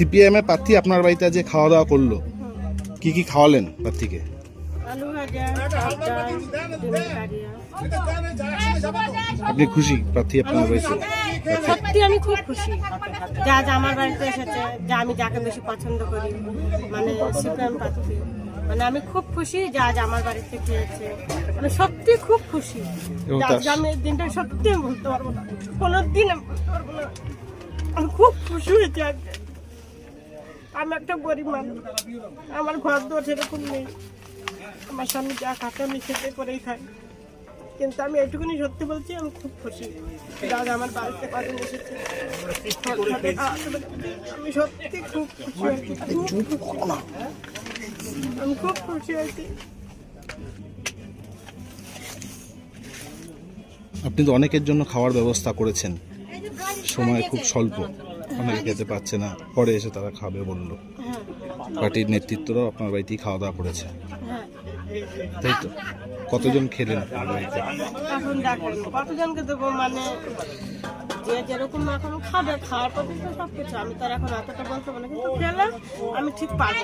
CPM এর প্রার্থী আপনার বাড়িতে যে খাওয়া দাওয়া করল। কি কি খাওয়ালেন প্রার্থীকে? আপনি খুশি প্রার্থী আপনার বাড়িতে? সত্যি আমি খুব খুশি। যা যা আমার বাড়িতে এসেছে যা আমি যাকে বেশি পছন্দ করি মানে সিপিএম প্রার্থী। মানে আমি খুব খুশি যা যা আমার বাড়িতে খেয়েছে। আমি সত্যি খুব খুশি। যা আমি দিনটা সত্যি আমি বলতে পারব না। কোনো দিন আমি বলতে পারব না। আমি খুব খুশি হয়েছি আজকে। আমি একটা গরিব মানুষ। আমার ঘর দোর সেরকম নেই। আমার স্বামী যা খাতে আমি খেতে করেই খাই। কিন্তু আমি এইটুকুনি সত্যি বলছি, আমি খুব খুশি। দাদা আমার বাড়িতে কদিন এসেছে। আমি সত্যি খুব খুশি আমি খুব খুশি হয়েছি। আপনি তো অনেকের জন্য খাওয়ার ব্যবস্থা করেছেন। সময় খুব স্বল্প। অনেকে খেতে পাচ্ছে না। পরে এসে তারা খাবে বলল। পার্টির নেতৃত্বরাও আপনার বাড়িতেই খাওয়া দাওয়া করেছে। তাই তো? কতজন খেলেন আপনার বাড়িতে? কতজনকে দেবো মানে যে যেরকম এখন খাবে খাওয়ার পর তো সব কিছু আমি তো এখন এতটা বলতে পারব কিন্তু খেলে আমি ঠিক পারব।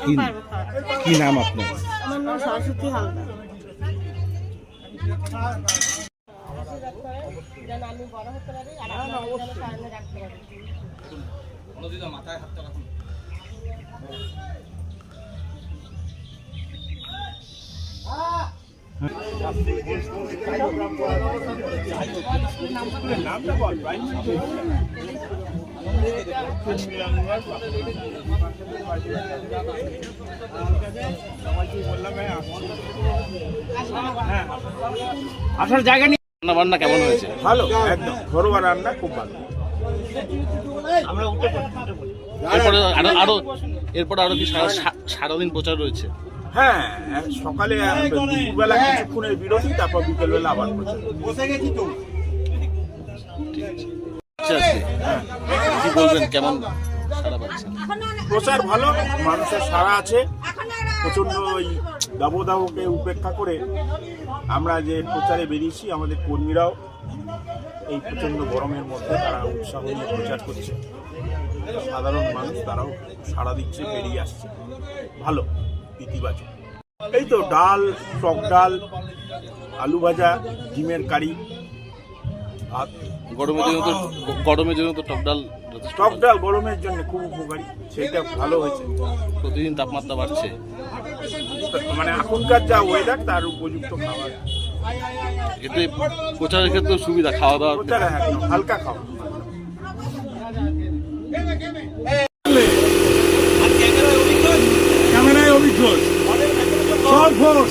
কি- কি নাম আপনার? আমার নাম সরস্বতী হালদার। যেন আমি বড় হতে পারি আর আপনাদের যেন সামনে রাখতে পারি। আসার জায়গা নেই। রান্না বান্না কেমন হয়েছে? ভালো একদম। ঘরোয়া রান্না খুব ভালো। এরপরে আরও আরও এরপরে আরও কি সারা- সারাদিন প্রচার রয়েছে? হ্যাঁ সকালে দুপুরবেলা কিছুক্ষণের বিরতি তারপর বিকেলবেলা আবার প্রচার। আচ্ছা আজকে কি বলবেন কেমন সারা পাচ্ছেন প্রচার ভালো মানুষের সারা আছে। প্রচণ্ড ওই দাবদাহকে উপেক্ষা করে আমরা যে প্রচারে বেরিয়েছি, আমাদের কর্মীরাও এই প্রচণ্ড গরমের মধ্যে তারা উৎসাহ নিয়ে প্রচার করছে। সাধারণ মানুষ তারাও সাড়া দিচ্ছে, বেরিয়ে আসছে। ভালো, ইতিবাচক। এই তো ডাল, টক ডাল, আলু ভাজা, ডিমের কারি ভাত গরমের জন্য তো গরমের জন্য তো টক ডাল যথেষ্ট টক ডাল গরমের জন্য খুব উপকারী সেটা ভালো হয়েছে। প্রতিদিন তাপমাত্রা বাড়ছে। মানে এখনকার যা ওয়েদার তার উপযুক্ত খাবার। এতে প্রচারের ক্ষেত্রে সুবিধা খাওয়া দাওয়ার ওটা হালকা খাওয়া। ক্যামেরায় অভিজ্ঞ? সব ঘোষ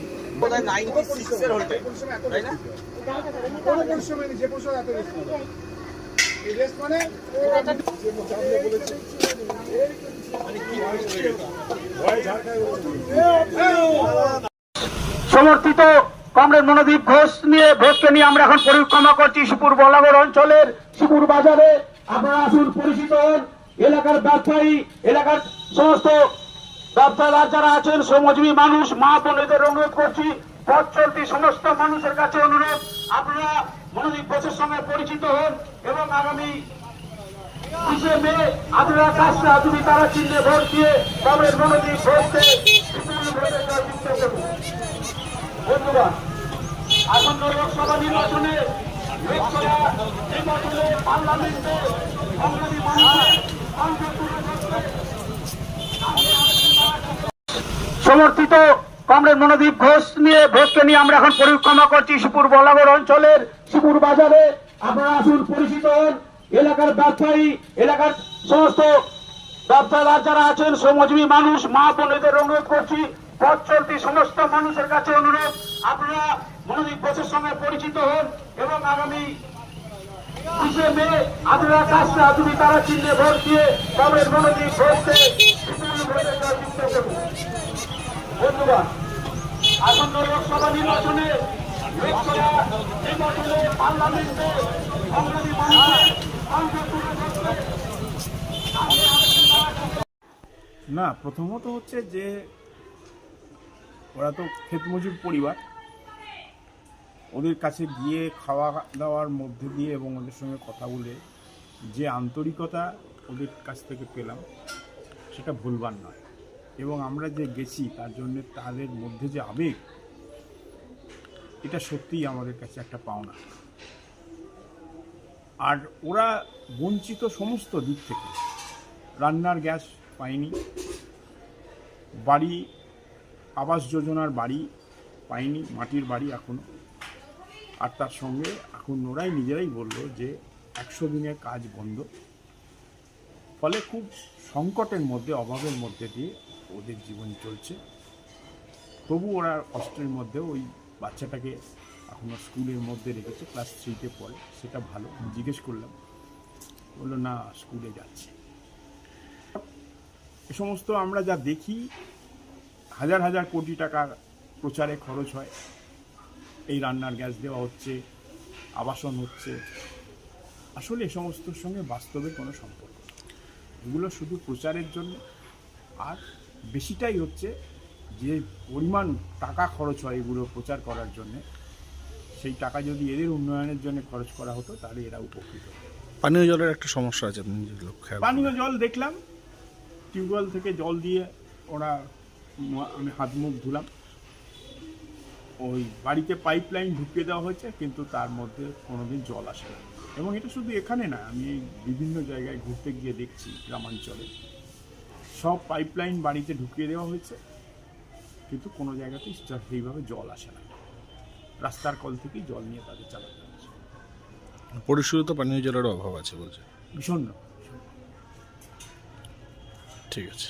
কাকি সমর্থিত কমরেড মনোদীপ ঘোষ নিয়ে ঘোষকে নিয়ে আমরা এখন পরিক্রমা করছি শিপুর বলাগড় অঞ্চলের। শিপুর বাজারে আপনারা আসুন পরিচিত হন। এলাকার ব্যবসায়ী এলাকার সমস্ত ব্যবসাদার যারা আছেন, শ্রমজীবী মানুষ, মা বোনেদের অনুরোধ করছি, পথ চলতি সমস্ত মানুষের কাছে অনুরোধ। আপনারা মনোদীপ ঘোষের সঙ্গে পরিচিত হন এবং আগামী আপনারা তুমি তারা চিহ্নে দিয়ে ধন্যবাদ পার্লামেন্টে সমর্থিত কমরেড মনোদীপ ঘোষ নিয়ে ঘোষকে নিয়ে আমরা এখন পরিক্রমা করছি শিপুর বলাগড় অঞ্চলের শিপুর বাজারে। আপনারা আসুন, পরিচিত হন। এলাকার ব্যবসায়ী, এলাকার সমস্ত ব্যবসাদার যারা আছেন, শ্রমজীবী মানুষ, মা বোনেদের অনুরোধ করছি, পথ চলতি সমস্ত মানুষের কাছে অনুরোধ। আপনারা মনোদীপ ঘোষের সঙ্গে পরিচিত হন এবং আগামী বিশে মে আপনারা কাজটা তারা চিহ্নে ভোট দিয়ে কমরেড মনোদীপ ঘোষকে না, প্রথমত হচ্ছে যে ওরা তো ক্ষেতমজুর পরিবার। ওদের কাছে গিয়ে খাওয়া দাওয়ার মধ্যে দিয়ে এবং ওদের সঙ্গে কথা বলে যে আন্তরিকতা ওদের কাছ থেকে পেলাম, সেটা ভুলবার নয়। এবং আমরা যে গেছি, তার জন্য তাদের মধ্যে যে আবেগ, এটা সত্যিই আমাদের কাছে একটা পাওনা। আর ওরা বঞ্চিত সমস্ত দিক থেকে। রান্নার গ্যাস পায়নি, বাড়ি, আবাস যোজনার বাড়ি পায়নি, মাটির বাড়ি এখনও। আর তার সঙ্গে এখন ওরাই নিজেরাই বলল যে একশো দিনের কাজ বন্ধ। ফলে খুব সংকটের মধ্যে, অভাবের মধ্যে দিয়ে ওদের জীবন চলছে। তবু ওরা কষ্টের মধ্যে ওই বাচ্চাটাকে এখনও স্কুলের মধ্যে রেখেছে, ক্লাস থ্রিতে পড়ে। সেটা ভালো জিজ্ঞেস করলাম। বলল, না, স্কুলে যাচ্ছে। এ সমস্ত আমরা যা দেখি, হাজার হাজার কোটি টাকার প্রচারে খরচ হয়। এই রান্নার গ্যাস দেওয়া হচ্ছে, আবাসন হচ্ছে। আসলে এ সমস্তর সঙ্গে বাস্তবে কোনো সম্পর্ক। এগুলো শুধু প্রচারের জন্য। আর বেশিটাই হচ্ছে যে পরিমাণ টাকা খরচ হয় এগুলো প্রচার করার জন্য সেই টাকা যদি এদের উন্নয়নের জন্য খরচ করা হতো তাহলে এরা উপকৃত। পানীয় জলের একটা সমস্যা আছে আপনি যেগুলো পানীয় জল দেখলাম টিউবওয়েল থেকে জল দিয়ে ওরা আমি হাত মুখ ধুলাম। ওই বাড়িতে পাইপ লাইন ঢুকিয়ে দেওয়া হয়েছে কিন্তু তার মধ্যে কোনোদিন জল আসে না এবং এটা শুধু এখানে না আমি বিভিন্ন জায়গায় ঘুরতে গিয়ে দেখছি গ্রামাঞ্চলে। সব পাইপ লাইন বাড়িতে ঢুকিয়ে দেওয়া হয়েছে কিন্তু কোনো জায়গাতেই সেইভাবে জল আসে না। রাস্তার কল থেকেই জল নিয়ে তাদের চালাতে হচ্ছে। পরিশোধিত পানীয় জলের অভাব আছে বলছে। ভীষণ ঠিক আছে।